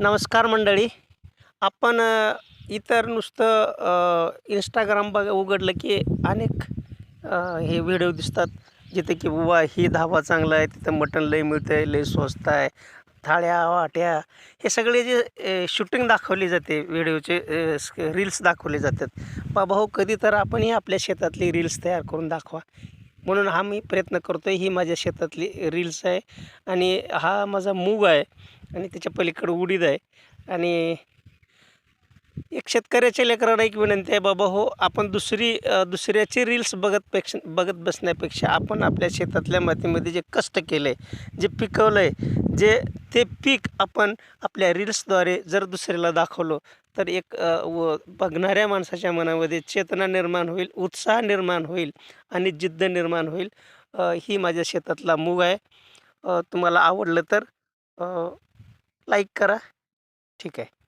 नमस्कार मंडळी. आपण इतर नुसतं इंस्टाग्राम बघ उघडलं की अनेक हे व्हिडिओ दिसतात. जिथे की बुवा ही धाबा चांगला आहे. तिथं मटण लय मिळतं आहे लय स्वस्त आहे. थाळ्या वाट्या. हे सगळे जे शूटिंग दाखवली जाते व्हिडिओचे रील्स दाखवले जातात. बाबा हो कधी तर आपणही आपल्या शेतातली रील्स तयार करून दाखवा. म्हणून हा मी प्रयत्न करतो आहे ही माझ्या शेतातली रील्स आहे आणि हा माझा मूग आहे आणि त्याच्या पलीकडं उडीद आहे. आणि एक शेतकऱ्याच्या लेकराला एक विनंती आहे बाबा हो आपण दुसरी दुसऱ्याची रील्स बघत पेक्ष बघत बसण्यापेक्षा आपण आपल्या शेतातल्या मातीमध्ये जे कष्ट केलं आहे जे पिकवलं आहे जे ते पीक आपण आपल्या रील्सद्वारे जर दुसऱ्याला दाखवलो तर एक व बघणाऱ्या माणसाच्या मनामध्ये चेतना निर्माण होईल उत्साह निर्माण होईल आणि जिद्द निर्माण होईल. ही माझ्या शेतातला मूग आहे. तुम्हाला आवडलं तर लाईक करा. ठीक आहे.